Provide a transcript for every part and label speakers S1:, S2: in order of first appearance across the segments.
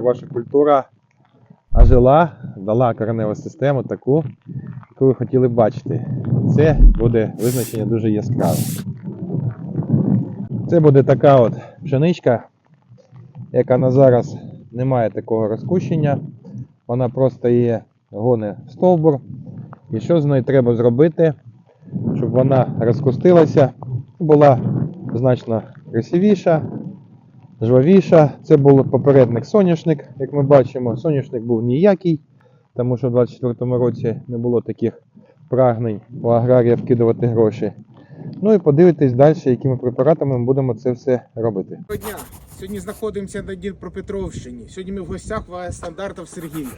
S1: Ваша культура ожила, дала кореневу систему таку, яку ви хотіли бачити. Це буде визначення дуже яскраве. Це буде така от пшеничка, яка на зараз не має такого розкущення. Вона просто є гоне в стовбур. І що з нею треба зробити, щоб вона розкустилася, була значно красивіша, жвавіша. Це був попередник соняшник, як ми бачимо. Соняшник був ніякий, тому що в 2024 році не було таких прагнень у аграрія вкидувати гроші. Ну і подивитись далі, якими препаратами ми будемо це все робити.
S2: Доброго дня. Сьогодні знаходимося на Дніпропетровщині. Сьогодні ми в гостях в стандартів Сергія.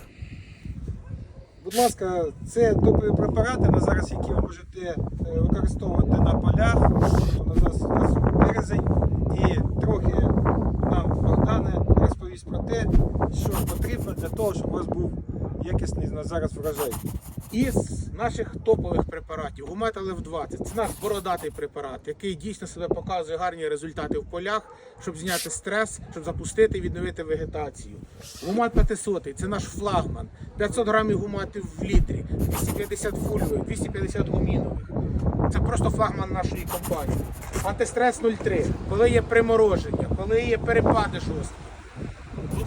S2: Будь ласка, це топові препарати на зараз, які ви можете е, використовувати на полях. Тобто на нас, у нас березень. І трохи нам Богдане розповість про те, що потрібно для того, щоб у вас був якісний на зараз врожай. Із наших топових препаратів Гумет Лев 20 це наш бородатий препарат, який дійсно себе показує гарні результати в полях, щоб зняти стрес, щоб запустити і відновити вегетацію. Гумат 500 це наш флагман. 500 грамів гуматів в літрі, 250 фульових, 250 гумінових. Це просто флагман нашої компанії. Антистрес 03, коли є примороження, коли є перепади жорсткі.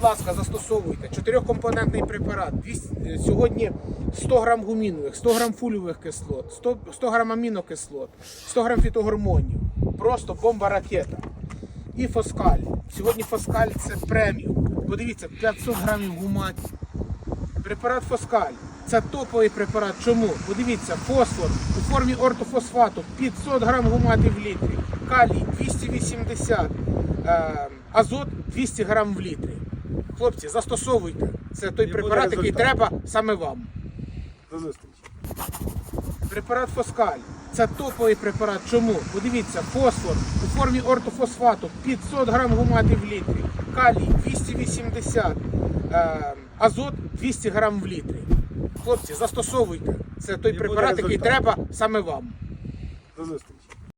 S2: Будь ласка, застосовуйте. Чотирьохкомпонентний препарат. 200, е, сьогодні 100 грам гумінових, 100 грам фульових кислот, 100, 100 грам амінокислот, 100 грам фітогормонів. Просто бомба ракета. І фоскаль. Сьогодні фоскаль це преміум. Подивіться, 500 грамів гуматів. Препарат фоскаль. Це топовий препарат. Чому? Подивіться, фосфор у формі ортофосфату 500 грам гумати в літрі, калій 280, е, азот 200 грам в літрі. Хлопці, застосовуйте. Це той
S3: І
S2: препарат, який треба саме вам.
S3: До зустрічі.
S2: Препарат фоскаль. Це топовий препарат. Чому? Подивіться, фосфор у формі ортофосфату 500 грам гумати в літрі, калій 280, е, азот 200 грам в літрі. Хлопці, застосовуйте. Це той
S3: І
S2: препарат, який треба саме вам.
S3: До зустрічі.